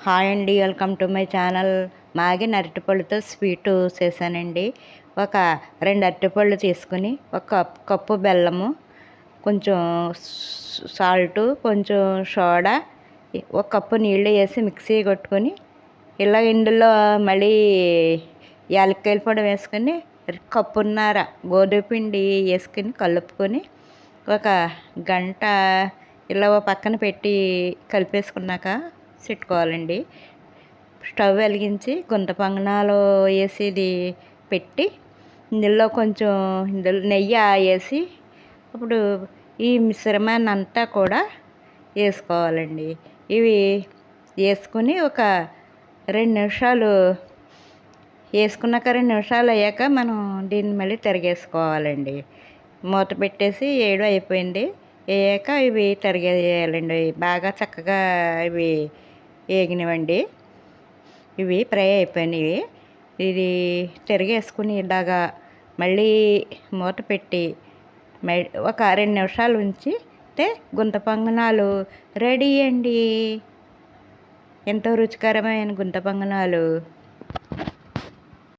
Hi అండి welcome to my channel. మాగి అరటిపళ్ళుతో స్వీటు చేశానండి. ఒక రెండు అరటిపళ్ళు తీసుకుని ఒక కప్- కప్పు బెల్లము కొంచెం సాల్ట్ కొంచెం సోడా ఒక కప్పు నీళ్ళు వేసి మిక్సీ కొట్టుకొని ఇలా ఇందులో మళ్ళీ యాలక్కాయల పొడి వేసుకొని కప్పున్నర గోధుమ పిండి వేసుకొని కలుపుకొని ఒక గంట ఇలా పక్కన పెట్టి కలిపేసుకున్నాక పెట్టుకోవాలండి. స్టవ్ వెలిగించి గుంత పొంగనాలు వేసేది పెట్టి ఇందులో కొంచెం ఇందులో నెయ్యి వేసి ఇప్పుడు ఈ మిశ్రమాన్ని అంతా కూడా వేసుకోవాలండి. ఇవి వేసుకుని ఒక రెండు నిమిషాలు వేసుకున్నాక రెండు నిమిషాలు అయ్యాక మనం దీన్ని మళ్ళీ తిరగేసుకోవాలండి. మూత పెట్టేసి ఏడు అయిపోయింది. వేయాక ఇవి తిరగేయాలండి. బాగా చక్కగా ఇవి వేగినవండి ఇవి ఫ్రై అయిపోయినవి ఇది తిరిగేసుకుని ఇలాగా మళ్ళీ మూత పెట్టి ఒక రెండు నిమిషాలు ఉంచి గుంత పొంగనాలు రెడీ అండి. ఎంతో రుచికరమైన గుంత పొంగనాలు.